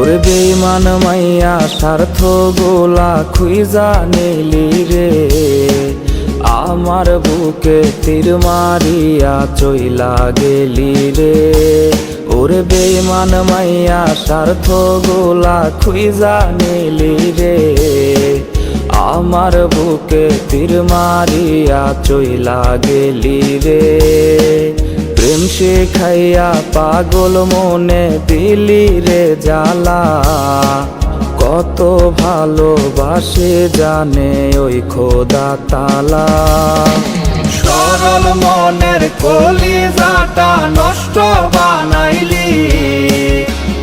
ওরে বেমান মাইয়া স্বার্থ গোলা খুইজা নিলি রে। আমার বুকে তীর মারিয়া চইলা গেলি রে। ওরে বেমান মাইয়া স্বার্থ গোলা খুইজা নিলি রে। আমার বুকে তীর মারিয়া চইলা গেলি রে। প্রেম শেখাইয়া পাগল মনে দিলি রে জ্বালা। কত ভালোবাসে জানে ওই খোদা তালা। সরল মনের কলিজাটা নষ্ট বানাইলি।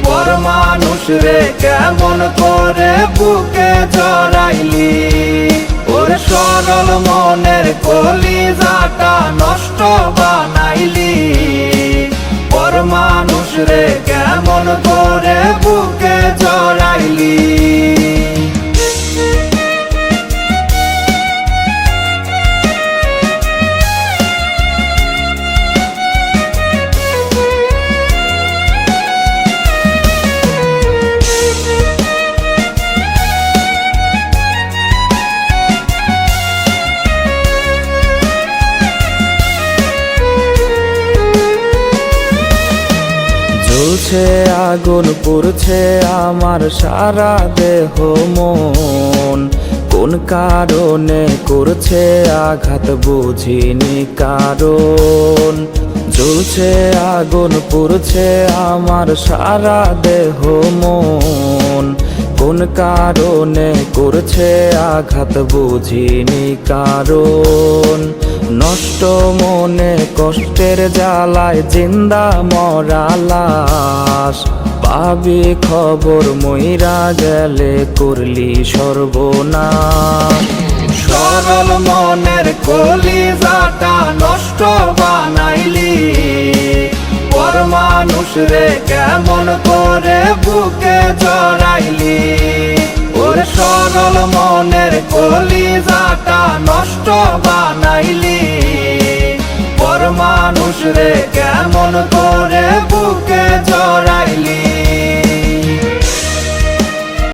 পর মানুষ রে কেমন করে বুকে জড়াইলি। ওর সরল মনের কলিজাটা নষ্ট করে বুকে জড়াইলি। জ্বলছে আগুন পড়ছে আমার সারা দেহ মন। কোন কারণে করছে আঘাত বুঝিনি কারণ। জ্বলছে আগুন পড়ছে আমার সারা দেহ মন। কোন কারণে করছে আঘাত বুঝিনি কারণ। নষ্ট মনে কষ্টের জ্বালায় জিন্দা মরা লাশ। পাবি খবর মইরা গেলে করলি সর্বনাশ। সরল মনের কলিজাটা নষ্ট বানাইলি। পর মানুষ রে কেমন করে বুকে জড়াইলি। ওর সরল মনের কলিজাটা নষ্ট বানাইলি। রে কেমন করে